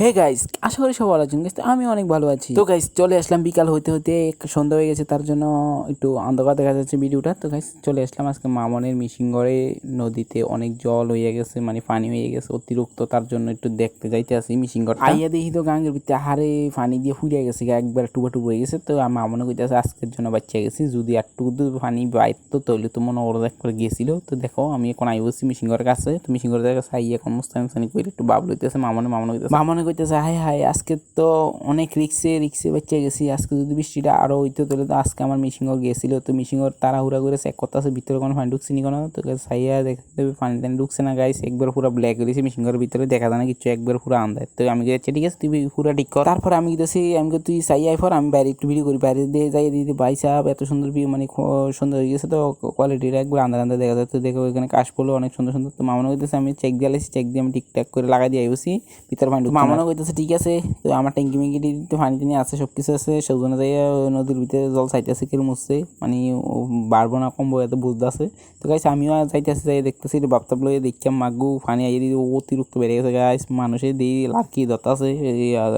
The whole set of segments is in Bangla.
হে গাইস আশা করি সব ভালো আছেন। তো আমি অনেক ভালো আছি। তো গাইস চলে আসলাম বিকাল হইতে হইতে সন্ধ্যা হয়ে গেছে, তার জন্য একটু অন্ধকার দেখা যাচ্ছে ভিডিওটা। তো গাইস চলে আসলাম আজকে মামনের মিশিংগড়ে নদীতে অনেক জল হয়ে গেছে মানে পানি হয়ে গেছে, অতিরিক্ত, তার জন্য একটু দেখতে যাইতে আসি মিশিংগড় আইয়া দেখি তো গাঙ্গের ভিতরে, হারে পানি দিয়ে ফুরিয়ে গেছে একবার টুবা টুবা হয়ে গেছে। তো মামনে কইতেছে, আজকের জন্য বাচ্চা গেছি, যদি একটু পানি বাইর তো তৈলে তো মনে ওরা একবার গেছিল তো দেখো, আমি এখন আই বসছি মিশিংগড়ের কাছে। তো মিশিংগড়ের কাছে আইয়া এখন মুস্তানি করে একটু বাবল হইতেছে মামনে মামনে মামনে কইতেছে হাই হাই আজকে তো অনেক রিক্সে রিক্সে বাচ্চা গেছি। আজকে যদি বৃষ্টিটা আরও হইতো তাহলে তো আজকে আমার মিশিংগড় গেছিল। তো মিশিংগড় তাড়াহুড়া করে চেক করতেছে ভিতরে কোনো পানি ঢুকছে নি কোনো? তো সাইয়া দেখতে দেবে পানি টানি ঢুকছে না গাইস একবার পুরো ব্ল্যাক হয়েছে মিশিংগড়ের ভিতরে দেখা যায় না কিছু একবার পুরো আন্দায় তো আমি গেছি ঠিক আছে তুই পুরো ঠিক কর। তারপর আমি গেছি আমি তুই সাইয়াই ফর আমি বাইরে একটু ভিডিও করি বাইরে দিয়ে যাই দিদি ভাই সাহেব এত সুন্দর view, মানে সুন্দর হয়ে গেছে তো কোয়ালিটিটা একবার আন্দার আন্দার দেখা যাচ্ছে দেখো এখানে কাশ পড়ল অনেক সুন্দর সুন্দর। তো মামনা কইতেছে আমি চেক দিয়ে চেক দিয়ে আমি ঠিকঠাক করে লাগাই দিয়ে আইবছি ভিতরে পানি মামনা কইতেছে, ঠিক আছে, তো আমার ট্যাঙ্কি মেঙ্কি দিতে, পানি টানি আছে সব কিছু আছে। সেজন্য যাই নদীর ভিতরে জল চাইতেছে কিরম হচ্ছে মানে বাড়বো না, কমবো, এত বুঝতে আছে। তো গাইছে আমিও যাইতেছি যাই দেখতেছি বাপতাপ লয়ে দেখছি মাগু, পানি আইয়ে দিয়ে অতিরিক্ত বেড়ে গেছে গাইস মানুষে দিয়ে লার্কি ধরতাছে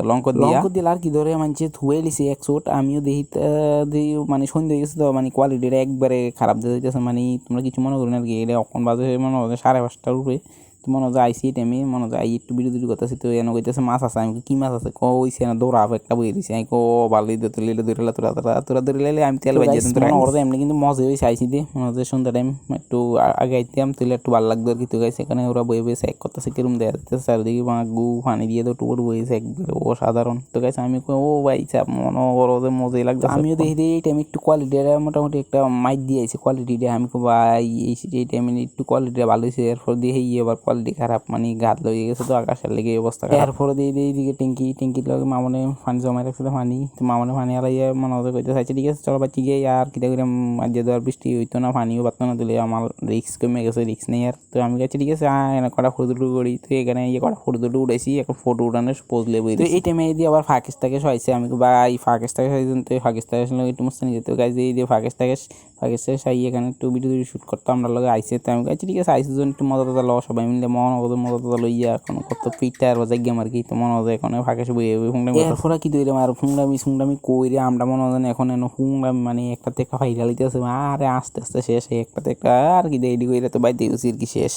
লঙ্ক দিয়ে। লঙ্ক দিয়ে লার্কি ধরে মানছে, ধুয়ে লিছে এক চোট। আমিও দেখি তা- মানে সন্ধ্যে হয়ে গেছে তো মানে কোয়ালিটিটা একবারে খারাপ দিয়ে যাইতেছে। মানে তোমরা কিছু মনে করেন আর কি, এটা অখন বাজে মনে হয়, সাড়ে পাঁচটার উপরে। তো মনে হয় আইসি টাইমে মনে হয় আই একটু বিরোধী করতেছি তো এনে কইতেছে মাছ আছে। আমি কি মাছ আছে? কো ওইছে না দৌড়া একটা বই দিছে। আমি কো বালি দিয়ে তুলে ধরে তোরা তোরা তোরা ধরে লাইলে আমি তেল বাজিয়ে দিতাম তোরা ওর এমনি কিন্তু মজা হয়েছে আইসি দিয়ে মনে হচ্ছে সন্ধ্যা টাইম একটু আগে আইতাম তুলে একটু ভালো লাগতো আর কি। তো গাইছে এখানে ওরা বয়ে বয়ে চেক করতেছে কিরম দেয়া যাচ্ছে চারিদিকে মাগু পানি দিয়ে তো টুকুর বইছে একবারে। অসাধারণ। তো গাইছে আমি কই, ও ভাই চাপ মনে ওর যে মজাই লাগতো আমিও দেখি দিই এই টাইমে একটু কোয়ালিটিটা মোটামুটি একটা মাইক দিয়েছে কোয়ালিটিটা আমি কই, ভাই এই টাইমে একটু কোয়ালিটিটা ভালো হয়েছে এরপর দিয়ে এই এবার কোয়ালিটি খারাপ মানে গাত লয়ে গেছে তো আকাশের লেগে এই অবস্থা এরপরে দিয়ে দিয়ে এইদিকে ট্যাঙ্কি ট্যাঙ্কির লগে মামনে পানি জমাই রাখছে তো পানি তো মামনে পানি আলাইয়া মনে হতে কইতে চাইছে ঠিক আছে চলো বাচ্চি গিয়ে আর কিটা করে আজ দেওয়ার বৃষ্টি হইতো না পানিও পারতো না দিলে আমার রিক্স কমে গেছে রিক্স নেই আর। তো আমি গেছি ঠিক আছে এনে কটা ফটো দুটো করি। তো এখানে ইয়ে কটা ফটো দুটো উঠেছি এখন ফটো উঠানোর পোজ লেবই তো এই টাইমে দিয়ে আবার ফাঁকেস থেকে সহাইছে আমি কই, ভাই ফাঁকেস থেকে সহাইছেন তো ফাঁকেস থেকে আসলে একটু মুস্তানি যেত গাছ দিয়ে দিয়ে ফাঁকেস থেকে ফাঁকেস থেকে সাই এখানে একটু ভিডিও শ্যুট করতো আমরা লগে আইসে। তো আমি গেছি ঠিক আছে আইসে জন্য একটু মজা টজা লও সবাই মিলে মন ওদের মতো তো লইয়া এখন কত পিঠটা আর বাজাই গেম আর কি তো মনে ওদের এখন ফাঁকেসে বই ফুংডামি এরপর কি দইলাম আর ফুংডামি সুংডামি কইরে আমরা মনে হয় এখন এখন এনে ফুংডামি মানে একটাতে একটা ফাইরালিতে আছে আরে আস্তে আস্তে শেষ একটাতে একটা আর কি দেরি কইরে তো বাইতে গেছি আর কি শেষ।